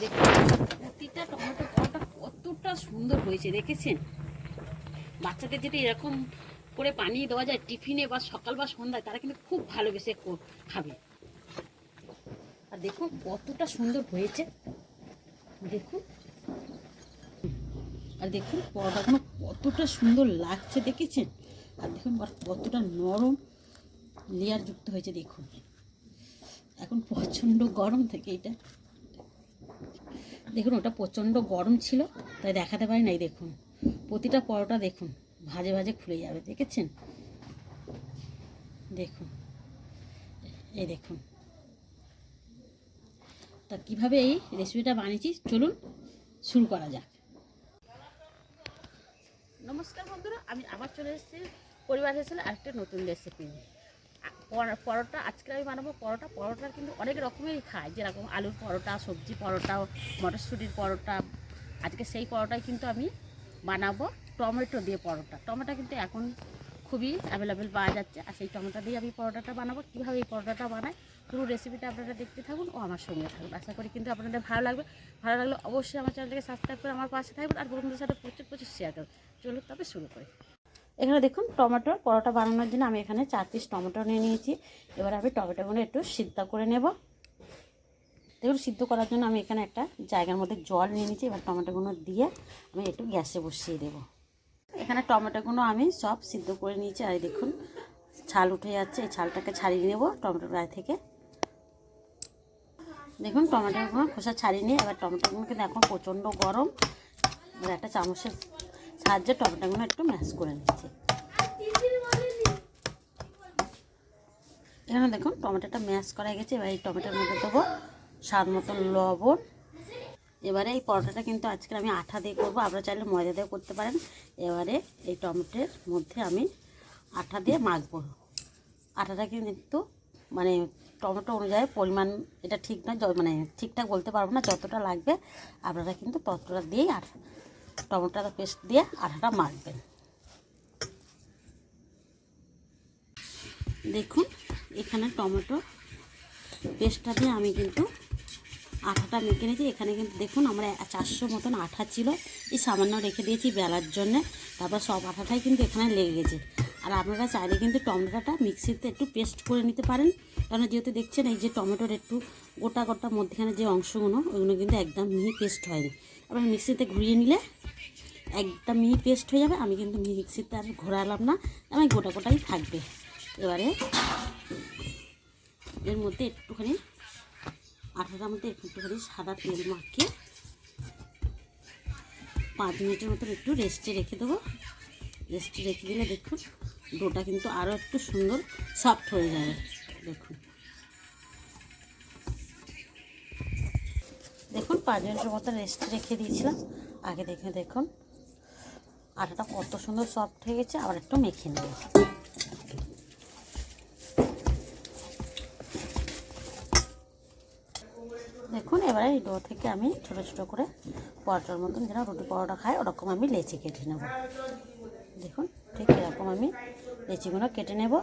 দেখুন প্রতিটা টমেটো পরোটা কতটা সুন্দর হয়েছে, দেখেছেন? বাচ্চাদের যেটা এরকম করে বানিয়ে দেওয়া যায়, টিফিনে বা সকাল বা সন্ধ্যায়, তারা কিন্তু খুব ভালোবেসে খাবে। আর দেখুন, কতটা সুন্দর হয়েছে। দেখুন। আর দেখুন পরোটাগুলো কতটা সুন্দর লাগছে, দেখেছেন? আর দেখুন কতটা নরম লেয়ার যুক্ত হয়েছে, দেখুন। এখন প্রচণ্ড গরম থেকে এটা দেখুন, ওটা প্রচণ্ড গরম ছিল, তাই দেখাতে পারি নাই, দেখুন। প্রতিটা পরোটা দেখুন, ভাজে ভাজে খুলে যাবে, দেখেছেন? দেখুন, এই দেখুন। তা কীভাবে এই রেসিপিটা বানিয়েছি, চলুন শুরু করা যাক। নমস্কার বন্ধুরা, আমি আবার চলে এসেছি, পরিবার হিসেবে আরেকটা নতুন রেসিপি নিয়ে। পরোটা, আজকে আমি বানাবো পরোটা। পরোটা কিন্তু অনেক রকমেরই খায়, যেরকম আলুর পরোটা, সবজি পরোটা, মটরশুঁটির পরোটা। আজকে সেই পরোটাই কিন্তু আমি বানাবো টমেটো দিয়ে পরোটা। টমেটো কিন্তু এখন খুবই অ্যাভেলেবেল পাওয়া যাচ্ছে। আর সেই টমেটো দিয়ে আমি পরোটাটা বানাবো। কীভাবে এই পরোটাটা বানাই পুরো রেসিপিটা আপনারা দেখতে থাকুন ও আমার সঙ্গে থাকুন। আশা করি কিন্তু আপনাদের ভালো লাগবে। ভালো লাগলে অবশ্যই আমার চ্যানেলটাকে সাবস্ক্রাইব করে আমার পাশে থাকবেন। আর বন্ধুদের সাথে প্রচুর প্রচুর শেয়ার করবেন। চলুন তবে শুরু করি। এখানে দেখুন টমেটোর পরোটা বানানোর জন্য আমি এখানে চার পিস টমেটো নিয়ে নিয়েছি। এবার আমি টমেটোগুলো একটু সিদ্ধ করে নেব। দেখুন সিদ্ধ করার জন্য আমি এখানে একটা জায়গার মধ্যে জল নিয়ে নিয়েছি। এবার টমেটোগুলো দিয়ে আমি একটু গ্যাসে বসিয়ে দেবো। এখানে টমেটোগুলো আমি সব সিদ্ধ করে নিয়েছি। আর দেখুন ছাল উঠে যাচ্ছে। এই ছালটাকে ছাড়িয়ে নেব টমেটোর গায়ে থেকে। দেখুন টমেটোগুলো খোসা ছাড়িয়ে নিয়ে এবার টমেটোগুলো কিন্তু এখন প্রচণ্ড গরম। একটা চামচের সাহায্যে টমেটোগুলো একটু ম্যাশ করে নিচ্ছি। এখানে দেখুন, টমেটোটা ম্যাশ করা গেছে, এবার এই টমেটোর মধ্যে দেবো স্বাদ মতো লবণ। এবারে এই পরোটাটা কিন্তু আজকে আমি আঠা দিয়ে করব, আপনারা চাইলে ময়দা দিয়ে করতে পারেন। এবারে এই টমেটোর মধ্যে আমি আঠা দিয়ে মাখবো। আটাটা কিন্তু মানে টমেটো অনুযায়ী পরিমাণ, এটা ঠিক নয় মানে ঠিকঠাক বলতে পারব না, যতটা লাগবে আপনারা কিন্তু ততটা দিয়েই আটা টমেটোটা পেস্ট দিয়ে আটাটা মাখবেন। দেখুন, এখানে টমেটো পেস্টটা দিয়ে আমি কিন্তু আঠাটা মেখে নিয়েছি। এখানে কিন্তু দেখুন, আমরা চারশো মতন আঠা ছিল। এই সামান্য রেখে দিয়েছি বেলার জন্যে। তারপর সব আঠাটাই কিন্তু এখানে লেগে গেছে। আর আপনারা চাইলে কিন্তু টমেটোটা মিক্সিতে একটু পেস্ট করে নিতে পারেন। কারণ যেহেতু দেখছেন, এই যে টমেটোর একটু গোটা গোটা মধ্যখানে যে অংশগুলো ওইগুলো কিন্তু একদম মিহি পেস্ট হয়নি। আপনারা মিক্সিতে ঘুরিয়ে নিলে একদম মিহি পেস্ট হয়ে যাবে, আমি কিন্তু মিক্সিতে আর ঘোরালাম না, আমি গোটা গোটাই থাকবে। এবারে এর মধ্যে একটুখানি, আঠাটার মধ্যে একটুখানি সাদা তেল মাখিয়ে পাঁচ মিনিটের মতন একটু রেস্টে রেখে দেবো। রেস্টে রেখে দিলে দেখুন, ডোটা কিন্তু আরও একটু সুন্দর সফট হয়ে যাবে। দেখুন। দেখুন, পাঁচ মিনিটের মতো রেস্ট রেখে দিয়েছিলাম। আগে দেখে দেখুন। আটাটা কত সুন্দর সফট হয়ে গেছে, আবার একটু মেখে নেব। দেখুন, এবারে এই ডো থেকে আমি ছোট ছোট করে পরোটার মতন যেন রুটি পরোটা খায়, ওরকম আমি লেচি কেটে নেব। দেখুন, ঠিক এরকম আমি লেচিগুলো কেটে নেব।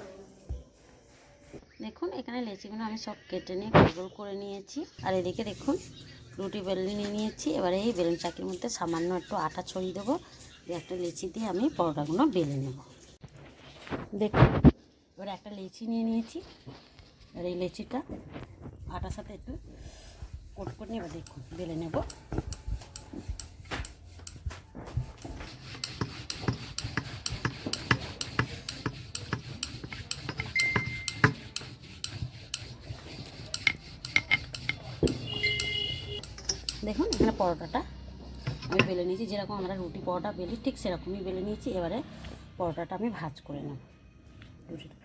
দেখুন, এখানে লেচিগুলো আমি সব কেটে নিয়ে, গোল করে নিয়েছি। আর এদিকে দেখুন, রুটি বেলনি নিয়ে নিয়েছি। এবারে এই বেলুন চাকির মধ্যে সামান্য একটু আটা ছড়িয়ে দেবো। একটা লেচি দিয়ে আমি পরোটাগুলো বেলে নেব। দেখুন এবারে একটা লেচি নিয়ে নিয়েছি। আর এই লেচিটা আটার সাথে একটু কোট করে এবার দেখুন বেলে নেব। দেখুন, এখানে পরোটাটা আমি বেলে নিয়েছি যেরকম আমরা রুটি পরোটা বেলি ঠিক সেরকমই বেলে নিয়েছি। এবারে পরোটাটা আমি ভাজ করে নেব। রুটিটা।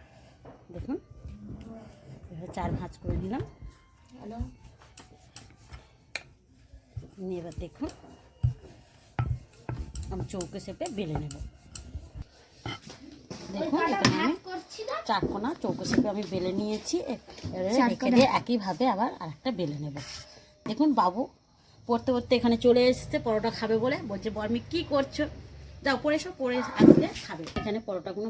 দেখুন এবারে চার ভাজ করে নিলাম। নিয়ে এবার দেখুন আমি চৌকে শেপে বেলে নেব। দেখুন এখানে আমি চারকোনা চৌকো শেপে আমি বেলে নিয়েছি। এবারে রেখে দিয়ে একইভাবে আবার আরেকটা বেলে নেব। দেখুন বাবু পড়তে পড়তে এখানে চলে এসেছে, পরোটা খাবে বলে। বলছে বর্মি কি করছ? যাও, পরে এসো, পরে আসলে খাবে। এখানে পরোটাগুলো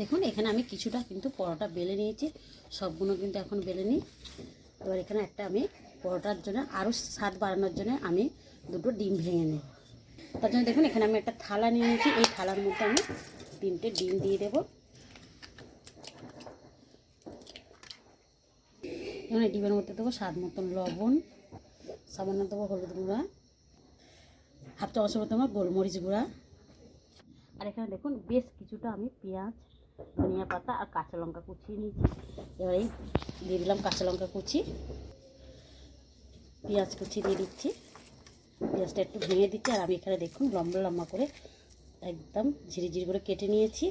দেখুন, এখানে আমি কিছুটা কিন্তু পরোটা বেলে নিয়েছি। সবগুলো কিন্তু এখন বেলে নিই। এবার এখানে একটা আমি পরোটার জন্য আরও স্বাদ বাড়ানোর জন্য আমি দুটো ডিম ভেঙে নেব। তার জন্য দেখুন, এখানে আমি একটা থালা নিয়ে নিয়েছি। এই থালার মধ্যে আমি তিনটে ডিম দিয়ে দেবো। এখানে ডিমের মধ্যে দেবো স্বাদ মতন লবণ, সামান্য দেবো হলুদ গুঁড়া, হাফ চামচের মতো আমার গোলমরিচ গুঁড়া। আর এখানে দেখুন বেশ কিছুটা আমি পেঁয়াজ, ধনিয়া পাতা আর কাঁচা লঙ্কা কুচিয়ে নিয়েছি। এবার এই দিয়ে দিলাম কাঁচা লঙ্কা কুচি। পেঁয়াজ কুচি দিয়ে দিচ্ছি। পেঁয়াজটা একটু ভেঙে দিচ্ছি আর আমি এখানে দেখুন লম্বা লম্বা করে একদম ঝিরি ঝিরি করে কেটে নিয়েছি।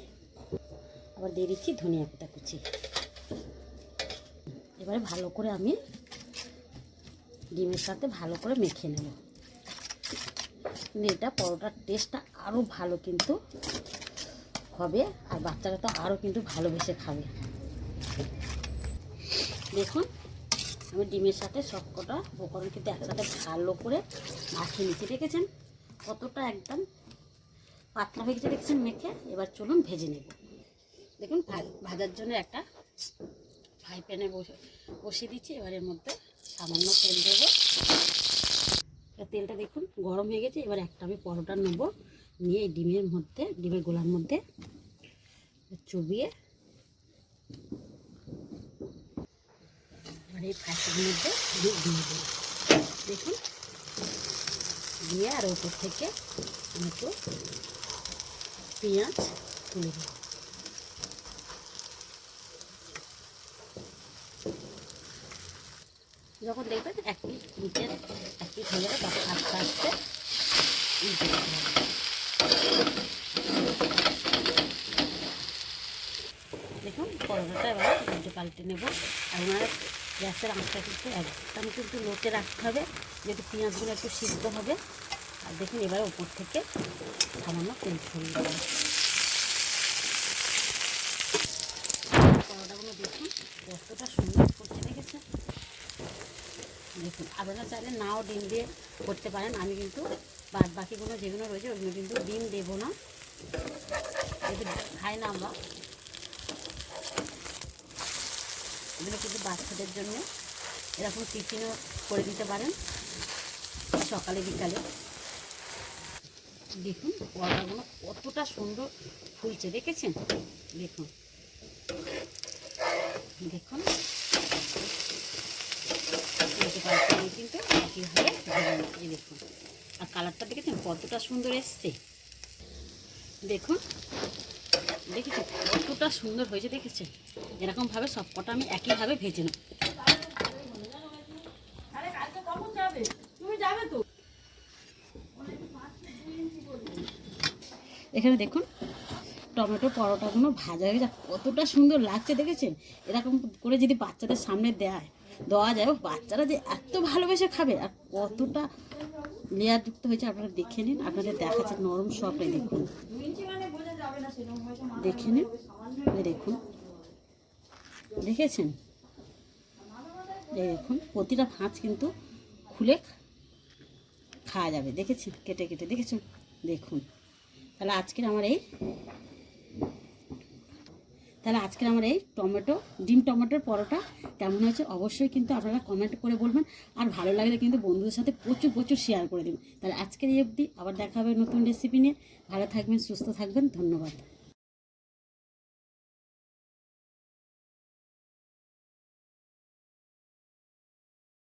আবার দিয়ে দিচ্ছি ধনিয়া পাতা কুচি। এবারে ভালো করে আমি ডিমের সাথে ভালো করে মেখে নেব। এটা পরোটার টেস্টটা আরও ভালো কিন্তু হবে, আর বাচ্চারা তো আরও কিন্তু ভালোবেসে খাবে। দেখুন, আমি ডিমের সাথে সবকটা উপকরণ কিন্তু একসাথে ভালো করে মাখিয়ে নিচ্ছি রেখেছেন কতটা একদম পাতলা হয়ে গেছে, দেখছেন মেখে? এবার চলুন ভেজে নেব। দেখুন ভাজার জন্য একটা ফ্রাই প্যানে বসে, বসিয়ে দিচ্ছি। এবার এর মধ্যে সামান্য তেল দেবো। তেলটা দেখুন, গরম হয়ে গেছে। এবার একটা আমি পরোটা নেব। নিয়ে ডিমের মধ্যে, ডিমের গোলার মধ্যে চুবিয়ে এবার এই ফ্রাইসের মধ্যে দিয়ে দেবো। দেখুন, দিয়ে আর ওপর থেকে আমি একটু পেঁয়াজ তুলে দেবো যখন দেখবেন এক পিস নিচের এক পিস হয়ে যাবে আস্তে আস্তে উল্টে হবে দেখুন, পরোটাটা এবার উল্টে পাল্টে নেব। আর ওনার গ্যাসের আঁচটা কিন্তু একদম কিন্তু লোতে রাখতে হবে, যেহেতু পেঁয়াজগুলো একটু সিদ্ধ হবে। আর দেখুন, এবার ওপর থেকে সামান্য তেল ছড়িয়ে দেবো পরোটাগুলো দেখুন কতটা সুন্দর করছে দেখেছেন দেখুন আপনারা চাইলে নাও ডিম দিয়ে করতে পারেন। আমি কিন্তু বাদ বাকিগুলো যেগুলো রয়েছে, ওগুলো কিন্তু ডিম দেবো না। যেহেতু খাই না আমরা। এগুলো কিন্তু বাচ্চাদের জন্য এরকম টিফিনও করে দিতে পারেন। সকালে, বিকালে। দেখুন, পরোটাগুলো কতটা সুন্দর ফুলছে, দেখেছেন? দেখুন। দেখুন। কিন্তু এই দেখুন আর কালারটা দেখেছেন কতটা সুন্দর এসছে দেখুন দেখেছেন কতটা সুন্দর হয়েছে দেখেছেন এরকমভাবে সবকটা আমি একইভাবে ভেজে নেব এখানে দেখুন, টমেটো পরোটাগুলো ভাজা হয়ে যা কতটা সুন্দর লাগছে, দেখেছেন? এরকম করে যদি বাচ্চাদের সামনে দেয় দেওয়া যায়। বাচ্চারা যে এত ভালোবেসে খাবে আর কতটা লেয়ারযুক্ত হয়েছে আপনারা দেখে নিন। আপনাদের দেখাচ্ছে নরম সবটাই দেখুন। দেখে নিন। দেখুন। দেখেছেন? দেখুন, প্রতিটা ভাঁজ কিন্তু খুলে খাওয়া যাবে। দেখেছেন? কেটে কেটে। দেখেছেন? দেখুন। তাহলে আজকের আমার এই তাহলে আজকের আমার এই টমেটো, ডিম টমেটোর পরোটা কেমন হয়েছে অবশ্যই কিন্তু আপনারা কমেন্ট করে বলবেন। আর ভালো লাগলে কিন্তু বন্ধুদের সাথে প্রচুর প্রচুর শেয়ার করে দেবেন। তাহলে আজকের এই অবধি আবার দেখা হবে নতুন রেসিপি নিয়ে। ভালো থাকবেন, সুস্থ থাকবেন, ধন্যবাদ।